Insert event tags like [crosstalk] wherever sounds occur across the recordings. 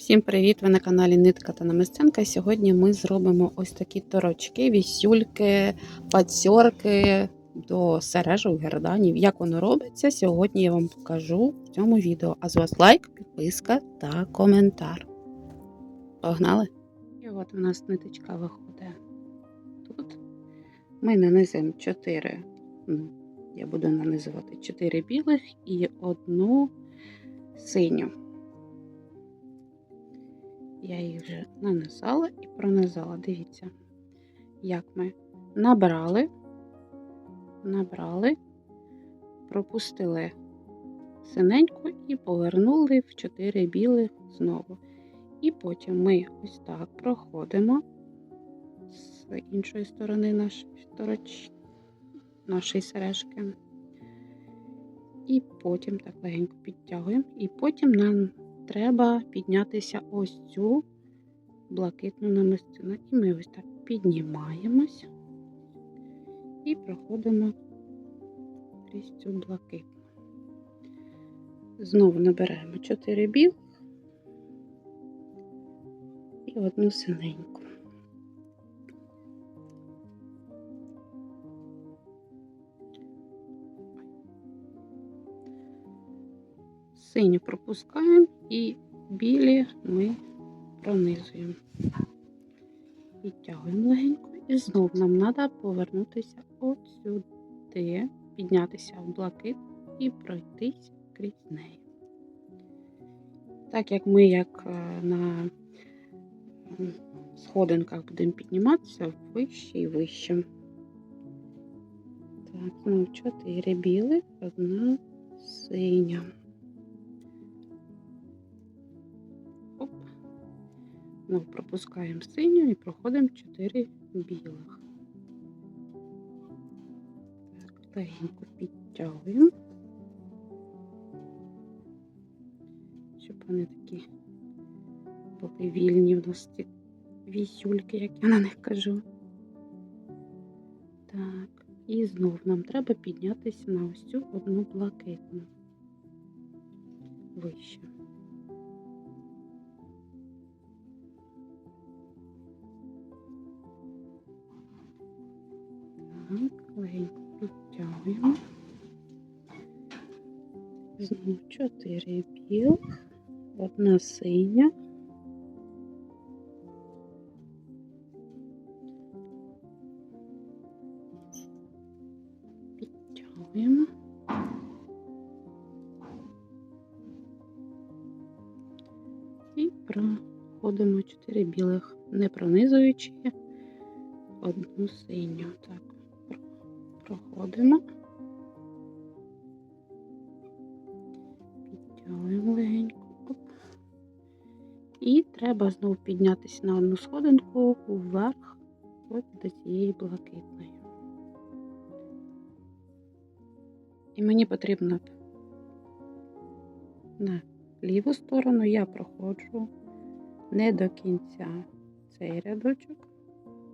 Всім привіт! Ви на каналі Нитка та Намистянка. Сьогодні ми зробимо ось такі торочки, вісюльки, пацьорки до сережок, герданів. Як воно робиться, сьогодні я вам покажу в цьому відео. А з вас лайк, підписка та коментар. Погнали! І от у нас ниточка виходить тут. Ми нанизуємо 4, ну, я буду нанизувати 4 білих і одну синю. Я її вже нанизала і пронизала. Дивіться, як ми набрали, набрали, пропустили синеньку і повернули в 4 білих знову. І потім ми ось так проходимо з іншої сторони нашої сережки. І потім так легенько підтягуємо. І потім нам треба піднятися ось цю блакитну намистину. І ми ось так піднімаємось і проходимо крізь цю блакитну. Знову набираємо 4 білих і одну синеньку. Синю пропускаємо і білі ми пронизуємо. Підтягуємо легенько. І знову нам треба повернутися от сюди, піднятися в блакит і пройтись крізь неї. Так як ми як е, на сходинках будемо підніматися вище і вище. Так, ну, 4 білих, одна синя. Ну, пропускаємо синю і проходимо 4 білих. Так, легенько підтягуємо, щоб вони такі були вільні в нас ці вісюльки, як я на них кажу. Так, і знов нам треба піднятися на ось цю одну блакитну вище. Легенько підтягуємо. Знову чотири білих, одна синя. Підтягуємо. І проходимо чотири білих, не пронизуючи одну синю. Так, проходимо. Підтягуємо легенько. Оп. І треба знову піднятися на одну сходинку вверх от до цієї блакитної. І мені потрібно на ліву сторону я проходжу не до кінця цей рядочок.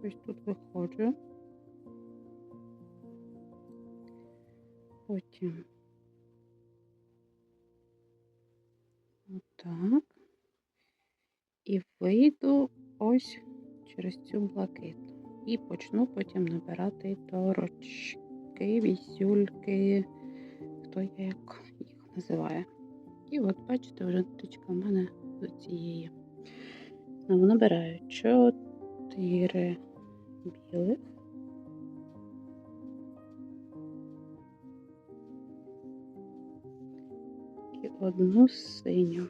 Ось тут виходжу. Потім отак. І вийду ось через цю блакитну. І почну потім набирати торочки, вісюльки, хто як їх називає. І от, бачите, вже ниточка в мене до цієї. Знову набираю 4 білих. Одну синю.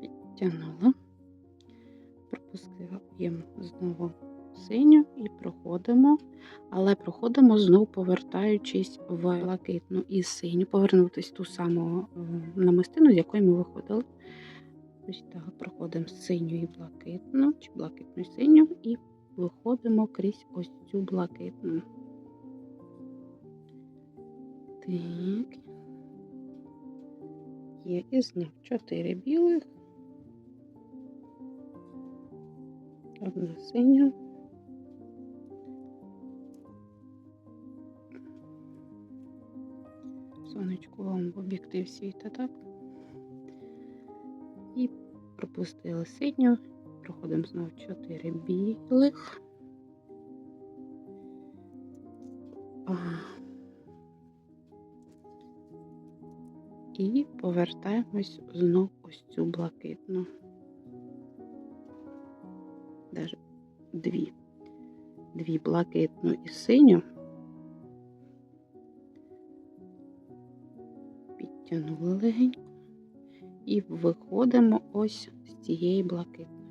Підтягнула, пропускаємо знову синю і проходимо, але проходимо знову повертаючись в блакитну і синю, повернутися ту саму намистину, з якої ми виходили. Ось так, проходимо синю і блакитну, чи блакитну і синю, і виходимо крізь ось цю блакитну. Так. Є і знов 4 білих. Одна синя. сонечку вам в об'єктив світа, так? І пропустили синю. Проходимо знову 4 білих. А. І повертаємось знов ось цю блакитну. Даже дві. Дві блакитну і синю. Підтягнули легенько. І виходимо ось з цієї блакитної.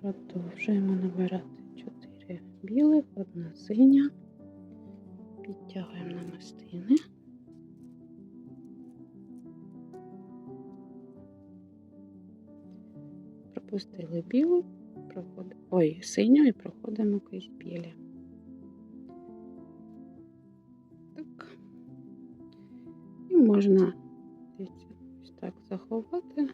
Продовжуємо набирати 4 білих, одна синя. Підтягуємо намистини. Пропустили білу, проходимо, ой, синю і проходимо крізь білі. Так. І можна ось так заховати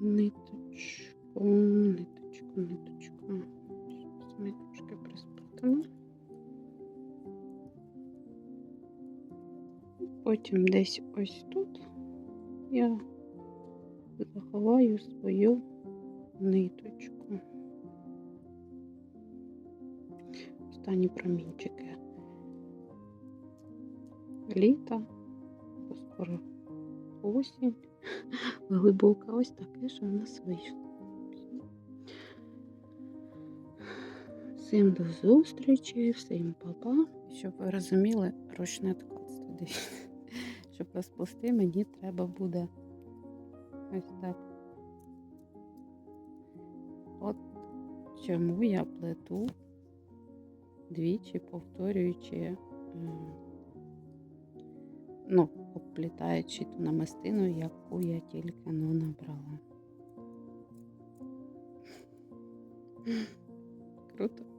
ниточку, ниточку, ниточку. Зараз ми трошки присплетемо. Потім десь ось тут я заховаю свою ниточку. Останні промінчики літа, скоро осінь [laughs] глибока. Ось таке, що в нас вийшло. Всім до зустрічі, всім па-па. Щоб ви розуміли, ручне ткацтво. Дивіться. [laughs] Щоб розпусти, мені треба буде ось так. От чому я плету двічі, повторюючи, ну, обплітаючи ту намистину, яку я тільки ну, набрала. [laughs] Круто.